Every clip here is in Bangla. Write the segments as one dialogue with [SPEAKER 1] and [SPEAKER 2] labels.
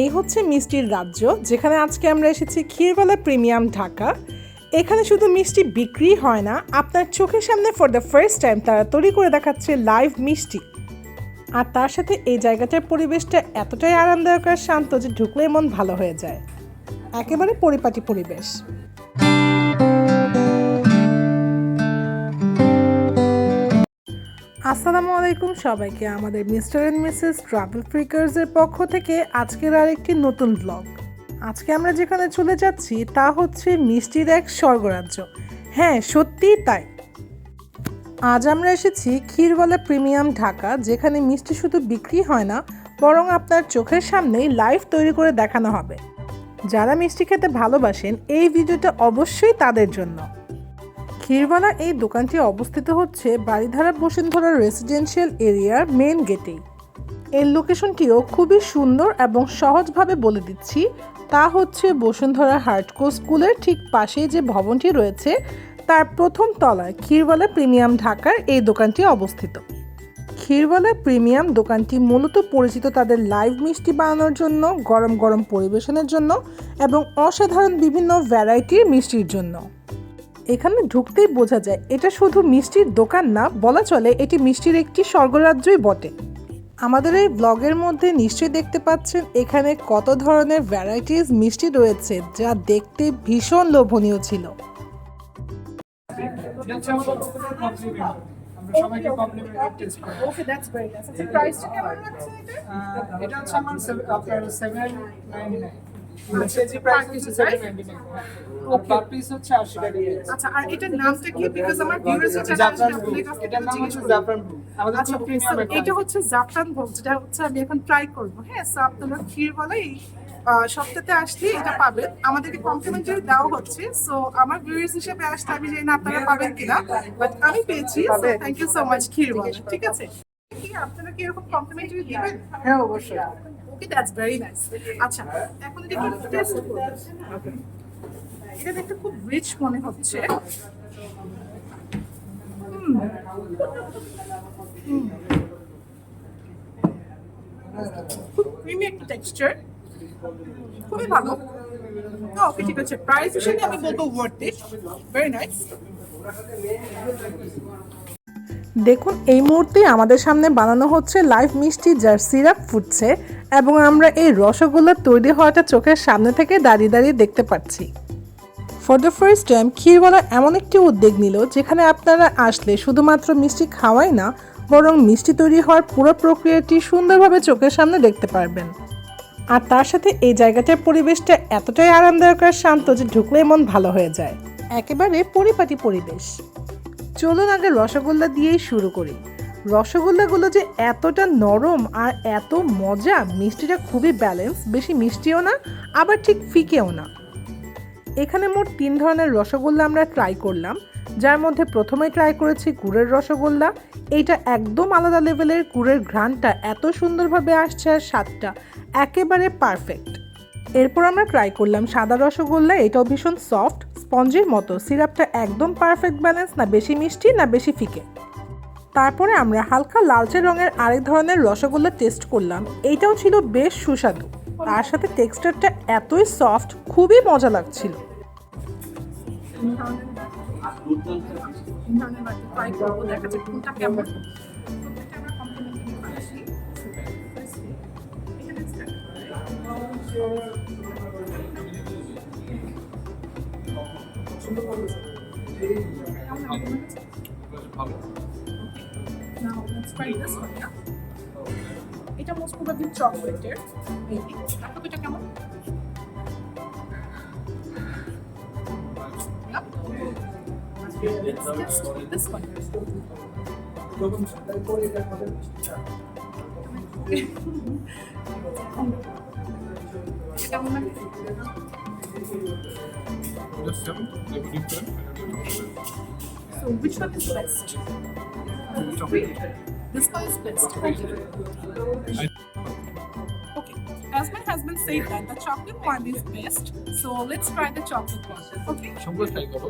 [SPEAKER 1] এই হচ্ছে মিষ্টির রাজ্য, যেখানে আজকে আমরা এসেছি ক্ষীরবেলা প্রিমিয়াম ঢাকা। এখানে শুধু মিষ্টি বিক্রি হয় না, আপনার চোখের সামনে ফর দ্য ফার্স্ট টাইম তারা তৈরি করে দেখাচ্ছে লাইভ মিষ্টি। আর তার সাথে এই জায়গাটার পরিবেশটা এতটাই আরামদায়ক আর শান্ত যে ঢুকলে মন ভালো হয়ে যায়। একেবারে পরিপাটি পরিবেশ। আসসালামু আলাইকুম সবাইকে, আমাদের মিস্টার অ্যান্ড মিসেস ট্রাভেল ফ্রিকার্সের পক্ষ থেকে আজকের আর একটি নতুন ব্লগ আজকে আমরা যেখানে চলে যাচ্ছি তা হচ্ছে মিষ্টির এক স্বর্গরাজ্য। হ্যাঁ সত্যিই তাই। আজ আমরা এসেছি ক্ষীরবালা প্রিমিয়াম ঢাকা, যেখানে মিষ্টি শুধু বিক্রি হয় না, বরং আপনার চোখের সামনেই লাইভ তৈরি করে দেখানো হবে। যারা মিষ্টি খেতে ভালোবাসেন, এই ভিডিওটা অবশ্যই তাদের জন্য। ক্ষীরবালা এই দোকানটি অবস্থিত হচ্ছে বাড়িধারা বসুন্ধরা রেসিডেন্সিয়াল এরিয়ার মেন গেটেই এর লোকেশনটিও খুবই সুন্দর এবং সহজভাবে বলে দিচ্ছি, তা হচ্ছে বসুন্ধরা হার্টকো স্কুলের ঠিক পাশেই যে ভবনটি রয়েছে, তার প্রথম তলায় ক্ষীরবালা প্রিমিয়াম ঢাকার এই দোকানটি অবস্থিত। ক্ষীরবালা প্রিমিয়াম দোকানটি মূলত পরিচিত তাদের লাইভ মিষ্টি বানানোর জন্য, গরম গরম পরিবেশনের জন্য এবং অসাধারণ বিভিন্ন ভ্যারাইটির মিষ্টির জন্য। এখানে ঢুকতেই বোঝা যায় এটা শুধু মিষ্টির দোকান না বলা চলে এটি মিষ্টির একটি স্বর্গরাজ্যই বটে আমাদের এই ব্লগের মধ্যে নিশ্চয়ই দেখতে পাচ্ছেন এখানে কত ধরনের ভ্যারাইটিস মিষ্টি রয়েছে যা দেখতে ভীষণ লোভনীয় ছিল
[SPEAKER 2] হচ্ছে আমাদের প্রত্যেকের compliment। আমরা সবাইকে complimentary taste করি।
[SPEAKER 1] ওকে দ্যাটস ভেরি নাইস প্রাইসটা কেমন লাগছে এটা
[SPEAKER 2] এটা হচ্ছে আমার seven- আপনার 7.99 কেজি প্রাইস হচ্ছে 7.99 আর পার পিস হচ্ছে 80 টাকা
[SPEAKER 1] আচ্ছা আর এটার নামটা কি? বিকজ আমার ভিউয়ার্স হচ্ছে
[SPEAKER 2] জাফরান এটার নাম হচ্ছে জাফরান আমাদের
[SPEAKER 1] আচ্ছা
[SPEAKER 2] খুব
[SPEAKER 1] okay,
[SPEAKER 2] premium
[SPEAKER 1] so
[SPEAKER 2] একটা
[SPEAKER 1] এটা হচ্ছে জাফরান ভোগ যেটা হচ্ছে আমি এখন ট্রাই করব। হ্যাঁ সো আপনারা ক্ষীর বলেই সপ্তাহে আসলে এটা পাবেন। আমাদেরকে কমপ্লিমেন্টারি দেওয়া হচ্ছে। সো আমার ভিউয়ার্স হিসেবে আসতে আমি জানি না আপনারা পাবেন কিনা বাট আমি পেয়েছি। Thank you so much kheer ঠিক আছে? কি আপনারা কি এরকম কমপ্লিমেন্টারি দিবেন?
[SPEAKER 2] হ্যাঁ অবশ্যই।
[SPEAKER 1] ওকে দ্যাটস ভেরি নাইস আচ্ছা এখন এটা একটু টেস্ট করব। এটা দেখতে খুব রিচ মনে হচ্ছে। খুব ক্রিমি একটা টেক্সচার খুবই ভালো। ওকে ঠিক আছে। প্রাইস হিসেবে আমি বলব ওয়ার্থ ইট ভেরি নাইস দেখুন, এই মুহূর্তে আমাদের সামনে বানানো হচ্ছে লাইভ মিষ্টি যার সিরাপ ফুটছে এবং আমরা এই রসগোল্লা তৈরি হওয়াটা চোখের সামনে থেকে দাঁড়িয়ে দাঁড়িয়ে দেখতে পাচ্ছি। ফর দ্য ফার্স্ট টাইম ক্ষীরওয়ালা এমন একটি উদ্যোগ নিল যেখানে আপনারা আসলে শুধুমাত্র মিষ্টি খাওয়াই না, বরং মিষ্টি তৈরি হওয়ার পুরো প্রক্রিয়াটি সুন্দরভাবে চোখের সামনে দেখতে পারবেন। আর তার সাথে এই জায়গাটার পরিবেশটা এতটাই আরামদায়ক আর শান্ত যে ঢুকলেই মন ভালো হয়ে যায়। একেবারে পরিপাটি পরিবেশ। চলুন আগে রসগোল্লা দিয়েই শুরু করি। রসগোল্লাগুলো যে এতটা নরম আর এত মজা, মিষ্টিটা খুবই ব্যালেন্স বেশি মিষ্টিও না, আবার ঠিক ফিকেও না। এখানে মোট তিন ধরনের রসগোল্লা আমরা ট্রাই করলাম। যার মধ্যে প্রথমে ট্রাই করেছি গুড়ের রসগোল্লা। এইটা একদম আলাদা লেভেলের গুড়ের ঘ্রাণটা এত সুন্দরভাবে আসছে আর স্বাদটা একেবারে পারফেক্ট এরপর আমরা ট্রাই করলাম সাদা রসগোল্লা, এটাও ভীষণ সফট স্পঞ্জের মতো, সিরাপটা একদম পারফেক্ট ব্যালেন্স না বেশি মিষ্টি, না বেশি ফিকে। তারপরে আমরা হালকা লালচে রঙের আরেক ধরনের রসগোল্লা টেস্ট করলাম। এইটাও ছিল বেশ সুস্বাদু। তার সাথে টেক্সচারটা এতই সফট খুবই মজা লাগছিল। Now let's try this one, yeah. এটা মোস্ট প্রবাবলি চকলেটের মেবি আপনার এটা কেমন this one. কেমন লাগে? So which one is best? This one is best. Okay. Okay. As my husband said that the chocolate one is best, so let's try the chocolate one. Okay.
[SPEAKER 2] সবগুলো ট্রাই করো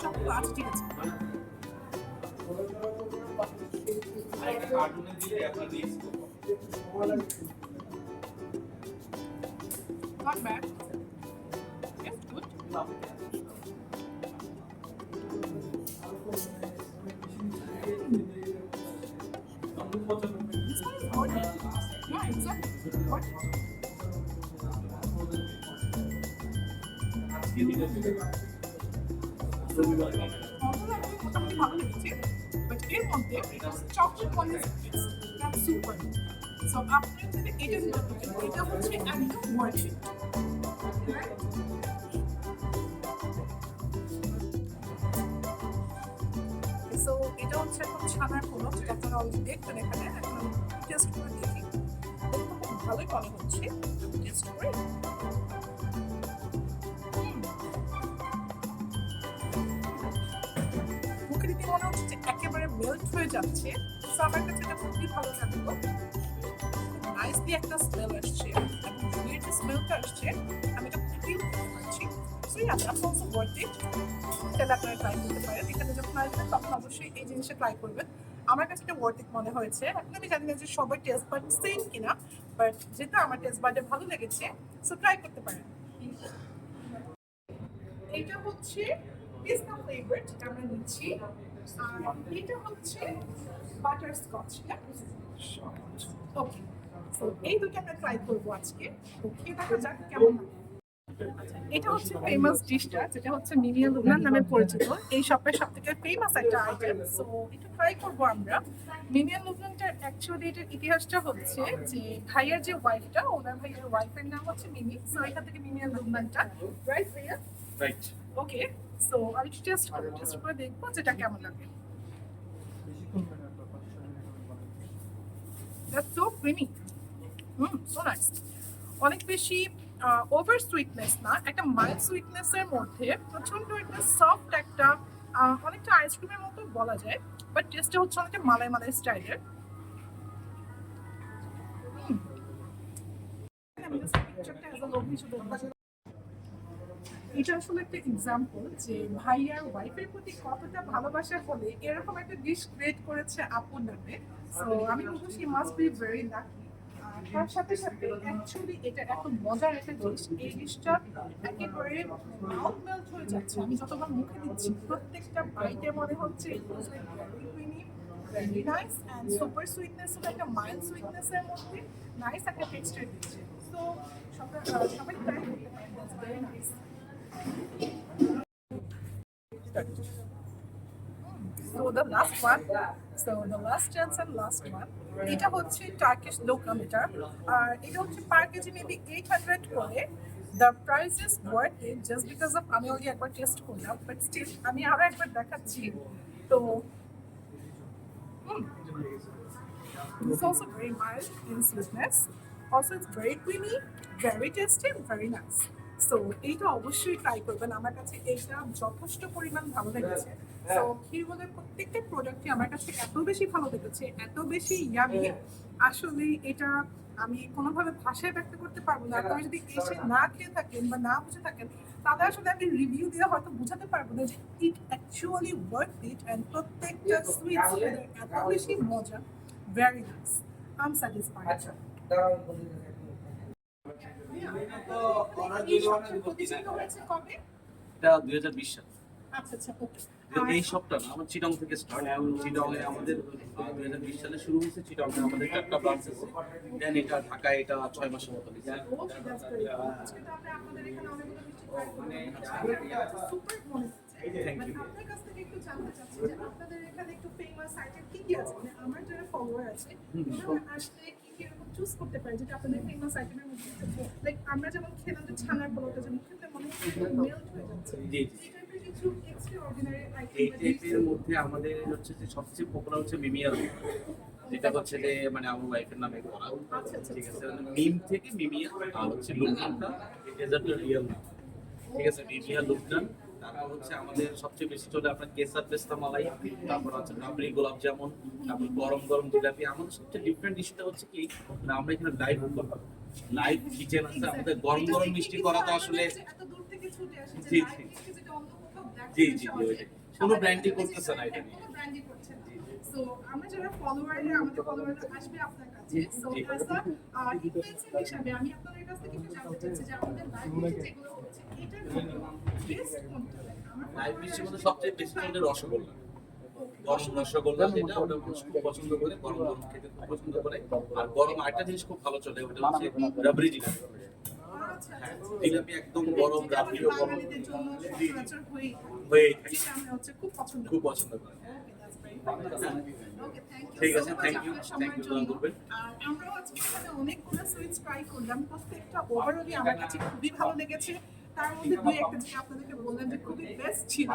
[SPEAKER 1] Chocolate আচ্ছা ঠিক আছে।
[SPEAKER 3] Not bad. ভালো লেগেছে বাট এর মধ্যে chocolate one is that's super so আপনার যদি এটা নিতে পারেন এটা হচ্ছে একদম ওয়ার্থ সো এটা হচ্ছে এখন ছানার কোনো যেটা আপনারা অলরেডি দেখবেন এখানে এখন টেস্ট করে দেখি। দেখতে খুব ভালোই মনে হচ্ছে। টেস্ট করে। মুখে মনে হচ্ছে যে একেবারে মেল্ট হয়ে যাচ্ছে। সো আমার কাছে এটা খুবই ভালো লাগল। নাইসলি একটা স্মেল আসছে। এবং ঘিয়ের যে স্মেলটা আসছে, আমি এটা ফিল করতে পারছি ইয়া দ্যাটস অলসো ওয়ার্থ তাহলে আপনারা ট্রাই করতে পারেন। এখানে যখন আসবেন তখন অবশ্যই এই জিনিসটা ট্রাই করবেন। আমার কাছে এটা ওয়ার্থ ইট মনে হয়েছে। এখন আমি জানি না যে সবার টেস্ট বাট সেম কিনা বাট যেটা আমার টেস্ট বাডে ভালো লেগেছে সো ট্রাই করতে পারেন। এটা হচ্ছে পিস্তা ফ্লেভার যেটা আমরা নিচ্ছি। আর এটা হচ্ছে বাটার স্কচ ওকে এই দুটো আমরা ট্রাই করব আজকে। খেয়ে দেখা যাক কেমন আচ্ছা, এটা হচ্ছে ফেমাস ডিশটা যেটা হচ্ছে মিনিয়াল লুবনান নামে পরিচিত। এই শপের সব থেকে ফেমাস একটা আইটেম সো এটা ট্রাই করব আমরা। মিনিয়াল লুবনানটার অ্যাকচুয়ালি এটার ইতিহাসটা হচ্ছে যে ভাইয়ার যে ওয়াইফটা ওনার ভাইয়ের ওয়াইফের নাম হচ্ছে মিনি সো এখান থেকে মিনিয়াল লুবনানটা। রাইট ভাইয়া?
[SPEAKER 4] রাইট
[SPEAKER 3] ওকে সো আমি টেস্ট করব টেস্ট করে দেখব যেটা কেমন লাগে। That's so creamy. Hmm so nice অনেক বেশি ওভার সুইটনেস না, একটা মাইল্ড সুইটনেস এর মধ্যে প্রচণ্ড একটা সফট একটা অনেকটা আইসক্রিমের মতো বলা যায় বাট টেস্টটা হচ্ছে অনেকটা মালাই মালাই স্টাইলের এটা আসলে একটা এক্সাম্পল যে ভাই আর ওয়াইফের প্রতি কতটা ভালোবাসা হলে এরকম একটা ডিশ ক্রিয়েট করেছে আপুর নামে। সো আমি বলব she must be very lucky তার সাথে সাথে অ্যাকচুয়ালি এটা এত মজার একটা জিনিস, এই ডিশটা একেবারে মাউথ মেল্ট হয়ে যাচ্ছে। আমি যতবার মুখে দিচ্ছি, প্রত্যেকটা বাইটে মনে হচ্ছে নাইস অ্যান্ড সুপার সুইটনেস একটা মাইল্ড সুইটনেস এর মধ্যে নাইস একটা টেক্সচার দিচ্ছে। সো সবাই সবাই ট্রাই করতে so the last chance and last one. এটা হচ্ছে টার্কিশ এটা আর এটা হচ্ছে per KG maybe eight hundred করে the price is worth it just because of আমি অলরেডি একবার টেস্ট করলাম বাট স্টিল আমি আরও একবার দেখাচ্ছি তো It's also very mild in sweetness. Also, it's very creamy, very tasty, very nice. So এইটা অবশ্যই ট্রাই করবেন। আমার কাছে এইটা যথেষ্ট পরিমাণ ভালো লেগেছে। সো ক্ষীরবলের প্রত্যেকটা প্রোডাক্টই আমার কাছে এত বেশি ভালো লেগেছে এত বেশি ইয়ামি আসলে এটা আমি কোনোভাবে ভাষায় ব্যক্ত করতে পারব না। আপনারা যদি এসে না খেয়ে থাকেন বা না বুঝে থাকেন তাহলে আসলে আমি রিভিউ দিয়ে হয়তো বোঝাতে পারব না যে it actually worth it and প্রত্যেকটা সুইটস এত বেশি মজা। Very nice I am satisfied
[SPEAKER 4] এটা দুই হাজার বিশ সাল।
[SPEAKER 3] আচ্ছা আচ্ছা
[SPEAKER 4] এই সবটা আমার চিটং থেকে স্টার্ট চিটং এ আমাদের দুই হাজার বিশ সালে শুরু হয়েছে। চিটং এ আমাদের চারটা ব্রাঞ্চ আছে। দেন এটা ঢাকায় এটা ছয় মাসের মতো
[SPEAKER 3] আপনাদের এখানে মনে একটু চাচ্ছি যে আপনাদের এখানে একটু famous item কি কি আছে? মানে আমার যারা follower আছে, আসলে choose করতে পারে যেটা আপনাদের item এর মধ্যে? Like আমরা যেমন খেলাম যে ছানার পোলাওটা যেমন খেতে মনে হচ্ছে melt হয়ে যাচ্ছে। এই
[SPEAKER 4] টাইপের মধ্যে আমাদের হচ্ছে যে সবচেয়ে পপুলার হচ্ছে মিমিয়া যেটা হচ্ছে যে মানে আমার ওয়াইফের নামে করা।
[SPEAKER 3] আচ্ছা, আচ্ছা,
[SPEAKER 4] ঠিক আছে মিম থেকে মিমিয়া আর হচ্ছে রিয়েল ঠিক আছে মিমিয়া তারপর হচ্ছে আমাদের সবচেয়ে বেশি চলে আপনার কেসার পেস্তা মালাই তারপর হচ্ছে রাবড়ি গোলাপ জামুন তারপর গরম গরম জিলাপি আমাদের সবচেয়ে ডিফারেন্ট ডিশটা হচ্ছে কি না আমরা এখানে লাইভ লাইভ কিচেন আছে আমাদের গরম গরম মিষ্টি করা তো আসলে জি, জি। জি, জি, কোনো
[SPEAKER 3] দেখে
[SPEAKER 4] করতেছে না এটা নিয়ে।
[SPEAKER 3] আমরা যারা ফলোয়ার আমাদের ফলোয়াররা আসবে আপনার কাছে সো ইনফ্লুয়েন্সার হিসাবে আমি আপনাদের কাছ থেকে একটু জানতে চাচ্ছি যে আমাদের লাইভ যেগুলো হচ্ছে এটার বেস্ট কোনটা? আমার
[SPEAKER 4] মিষ্টির মধ্যে সবচেয়ে বেশি চলে রসগোল্লা। গরম রসগোল্লা যেটা ওটা মানুষ খুব পছন্দ করে গরম গরম খেতে খুব পছন্দ করে। আর গরম আরেকটা জিনিস খুব ভালো চলে ওটা হচ্ছে রাবড়ি জিলাপি
[SPEAKER 3] আচ্ছা
[SPEAKER 4] হ্যাঁ,
[SPEAKER 3] আচ্ছা।
[SPEAKER 4] জিলাপি একদম গরম রাবড়িও
[SPEAKER 3] খুব পছন্দ করি।
[SPEAKER 4] ঠিক আছে, করবেন।
[SPEAKER 3] আর আমরাও আজকে এখানে অনেকগুলো সুইটস ট্রাই করলাম। প্রত্যেকটা ওভারঅলই আমার কাছে খুবই ভালো লেগেছে। তার মধ্যে দুই একটা যে আপনাদেরকে বললাম যে খুবই বেস্ট ছিল।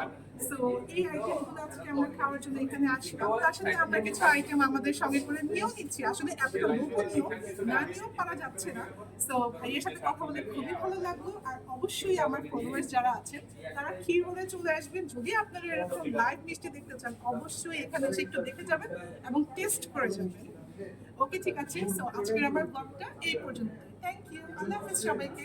[SPEAKER 3] সো এই আইটেমগুলো আজকে আমরা খাওয়ার জন্য এখানে আসলাম। তার সাথে আমরা কিছু আইটেম আমাদের সঙ্গে করে নিয়েও নিচ্ছি। আসলে এতটা লোকনীয় না নিয়েও পারা যাচ্ছে না। সো ভাইয়ের সাথে কথা বলে খুবই ভালো লাগল। আর অবশ্যই আমার ফলোয়ার্স যারা আছেন, তারা ক্ষীর হলে চলে আসবেন। যদি আপনারা এরকম লাইভ মিষ্টি দেখতে চান, অবশ্যই এখানে এসে একটু দেখে যাবেন এবং টেস্ট করে যাবেন। ওকে ঠিক আছে? সো আজকের আমার ব্লগটা এই পর্যন্ত থ্যাংক ইউ আল্লাহ হাফেজ সবাইকে।